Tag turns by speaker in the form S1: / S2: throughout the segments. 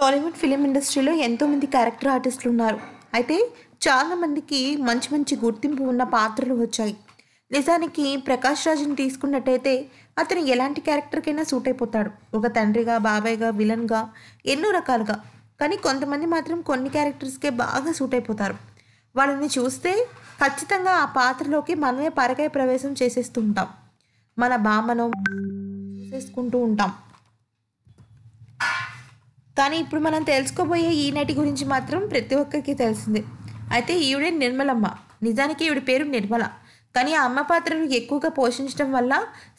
S1: Tollywood film ఇండస్ట్రీలో ఎంతోమంది character ఆర్టిస్టులు ఉన్నారు. అయితే చాలామందికి మంచి మంచి గుర్తింపు ఉన్న పాత్రలు వచ్చాయి. నిజానికి ప్రకాష్ రాజుని తీసుకున్నట్టయితే అతను ఎలాంటి క్యారెక్టర్కైనా సూట్ అయిపోతాడు. ఒక తండ్రిగా బాబాయ్గా విలన్గా ఎన్నో రకాలుగా. కానీ కొంతమంది మాత్రం కొన్ని క్యారెక్టర్స్కే బాగా సూట్ అయిపోతారు. వాళ్ళని చూస్తే ఖచ్చితంగా ఆ పాత్రలోకి మనమే పరకాయ ప్రవేశం చేసేస్తూ ఉంటాం. మన బామను చేసుకుంటూ ఉంటాం. కానీ ఇప్పుడు మనం తెలుసుకోబోయే ఈ నటి గురించి మాత్రం ప్రతి ఒక్కరికి తెలిసిందే. అయితే ఈవిడే నిర్మలమ్మ. నిజానికి ఈవిడ పేరు నిర్మల. కానీ ఆ అమ్మ పాత్రను ఎక్కువగా పోషించడం వల్ల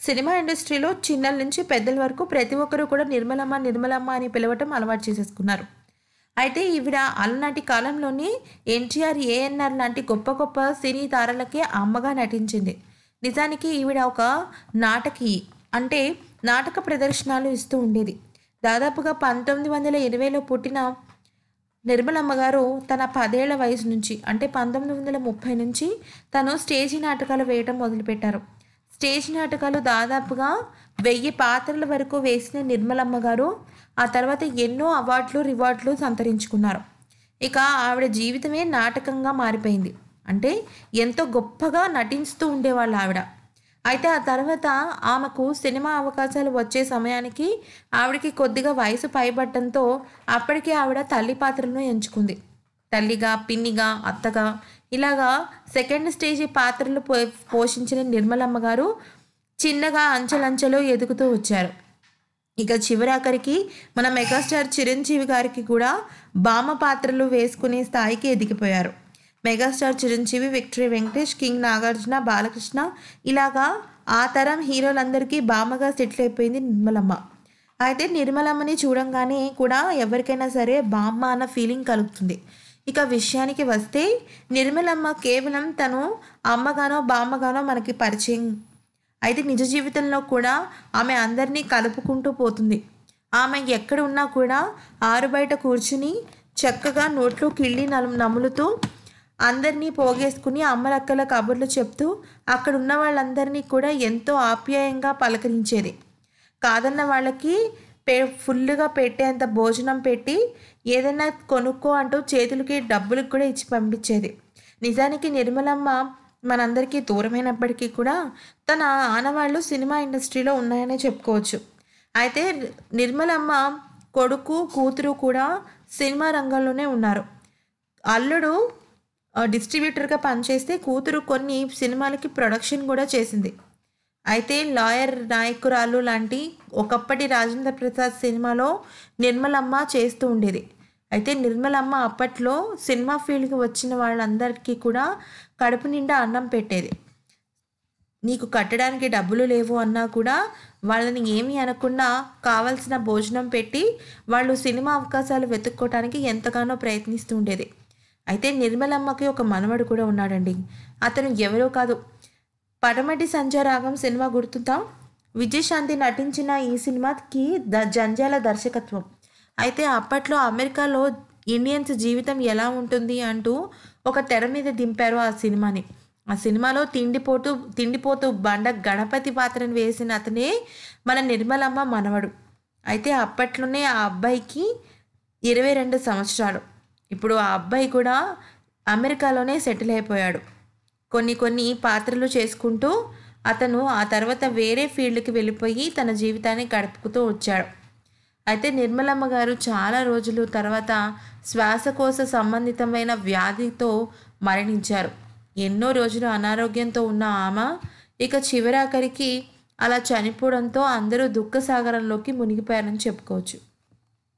S1: సినిమా ఇండస్ట్రీలో చిన్నల నుంచి పెద్దల వరకు ప్రతి ఒక్కరూ కూడా నిర్మలమ్మ నిర్మలమ్మ అని పిలవటం అలవాటు చేసేసుకున్నారు. అయితే ఈవిడ అలనాటి కాలంలోని ఎన్టీఆర్ ఏఎన్ఆర్ లాంటి గొప్ప గొప్ప సినీ తారలకి అమ్మగా నటించింది. నిజానికి ఈవిడ ఒక నాటకీయ అంటే నాటక ప్రదర్శనలు ఇస్తూ ఉండేది. దాదాపుగా పంతొమ్మిది వందల ఇరవైలో పుట్టిన నిర్మలమ్మ గారు తన పదేళ్ళ వయసు నుంచి అంటే పంతొమ్మిది వందల ముప్పై నుంచి తను స్టేజీ నాటకాలు వేయటం మొదలుపెట్టారు. స్టేజ్ నాటకాలు దాదాపుగా వెయ్యి పాత్రల వరకు వేసిన నిర్మలమ్మ గారు ఆ తర్వాత ఎన్నో అవార్డులు రివార్డులు సంతరించుకున్నారు. ఇక ఆవిడ జీవితమే నాటకంగా మారిపోయింది. అంటే ఎంతో గొప్పగా నటిస్తూ ఉండేవాళ్ళు ఆవిడ. అయితే ఆ తర్వాత ఆమెకు సినిమా అవకాశాలు వచ్చే సమయానికి ఆవిడకి కొద్దిగా వయసు పైబట్టడంతో అప్పటికే ఆవిడ తల్లి పాత్రను ఎంచుకుంది. తల్లిగా పిన్నిగా అత్తగా ఇలాగా సెకండ్ స్టేజ్ పాత్రలు పో పోషించిన నిర్మలమ్మ గారు చిన్నగా అంచెలంచెలు ఎదుగుతూ వచ్చారు. ఇక చివరాఖరికి మన మెగాస్టార్ చిరంజీవి గారికి కూడా బామ పాత్రలు వేసుకునే స్థాయికి ఎదిగిపోయారు. Megastar Chiranjeevi victory Venkatesh king Nagarjuna Balakrishna. ఇలాగా ఆ తరం హీరోలందరికీ బామగా సెటిల్ అయిపోయింది నిర్మలమ్మ. అయితే నిర్మలమ్మని చూడంగానే కూడా ఎవరికైనా సరే బామ్మ అన్న ఫీలింగ్ కలుగుతుంది. ఇక విషయానికి వస్తే నిర్మలమ్మ కేవలం తను అమ్మగానో బామ్మగానో మనకి పరిచయం. అయితే నిజ జీవితంలో కూడా ఆమె అందరినీ కలుపుకుంటూ పోతుంది. ఆమె ఎక్కడ ఉన్నా కూడా ఆరు బయట కూర్చుని చక్కగా నోట్లో కిళ్ళి నలు నములుతూ అందరినీ పోగేసుకుని అమ్మలక్కల కబుర్లు చెప్తూ అక్కడ ఉన్న వాళ్ళందరినీ కూడా ఎంతో ఆప్యాయంగా పలకరించేది. కాదన్న వాళ్ళకి పే ఫుల్గా పెట్టేంత భోజనం పెట్టి ఏదైనా కొనుక్కో అంటూ చేతులకి డబ్బులకు కూడా ఇచ్చి పంపించేది. నిజానికి నిర్మలమ్మ మనందరికీ దూరమైనప్పటికీ కూడా తన ఆనవాళ్ళు సినిమా ఇండస్ట్రీలో ఉన్నాయనే చెప్పుకోవచ్చు. అయితే నిర్మలమ్మ కొడుకు కూతురు కూడా సినిమా రంగంలోనే ఉన్నారు. అల్లుడు డిస్ట్రిబ్యూటర్గా పనిచేస్తే కూతురు కొన్ని సినిమాలకి ప్రొడక్షన్ కూడా చేసింది. అయితే లాయర్ నాయకురాలు లాంటి ఒకప్పటి రాజేంద్ర ప్రసాద్ సినిమాలో నిర్మలమ్మ చేస్తూ ఉండేది. అయితే నిర్మలమ్మ అప్పట్లో సినిమా ఫీల్డ్కి వచ్చిన వాళ్ళందరికీ కూడా కడుపు నిండా అన్నం పెట్టేది. నీకు కట్టడానికి డబ్బులు లేవు అన్నా కూడా వాళ్ళని ఏమీ అనకుండా కావాల్సిన భోజనం పెట్టి వాళ్ళు సినిమా అవకాశాలు వెతుక్కోవడానికి ఎంతగానో ప్రయత్నిస్తూ ఉండేది. అయితే నిర్మలమ్మకి ఒక మనవడు కూడా ఉన్నాడండి. అతను ఎవరో కాదు. పడమటి సంజారాగం సినిమా గుర్తుందా? విజయశాంతి నటించిన ఈ సినిమాకి ద జంజాల దర్శకత్వం. అయితే అప్పట్లో అమెరికాలో ఇండియన్స్ జీవితం ఎలా ఉంటుంది అంటూ ఒక తెర మీద దింపారు ఆ సినిమాని. ఆ సినిమాలో తిండిపోతూ తిండిపోతూ బండ గణపతి పాత్రను వేసిన అతనే మన నిర్మలమ్మ మనవడు. అయితే అప్పట్లోనే ఆ అబ్బాయికి ఇరవై రెండు సంవత్సరాలు. ఇప్పుడు ఆ అబ్బాయి కూడా అమెరికాలోనే సెటిల్ అయిపోయాడు. కొన్ని కొన్ని పాత్రలు చేసుకుంటూ అతను ఆ తర్వాత వేరే ఫీల్డ్కి వెళ్ళిపోయి తన జీవితాన్ని గడుపుతూ వచ్చాడు. అయితే నిర్మలమ్మ గారు చాలా రోజులు తర్వాత శ్వాసకోశ సంబంధితమైన వ్యాధితో మరణించారు. ఎన్నో రోజులు అనారోగ్యంతో ఉన్న ఆమె ఇక చివరాఖరికి అలా చనిపోవడంతో అందరూ దుఃఖసాగరంలోకి మునిగిపోయారని చెప్పుకోవచ్చు.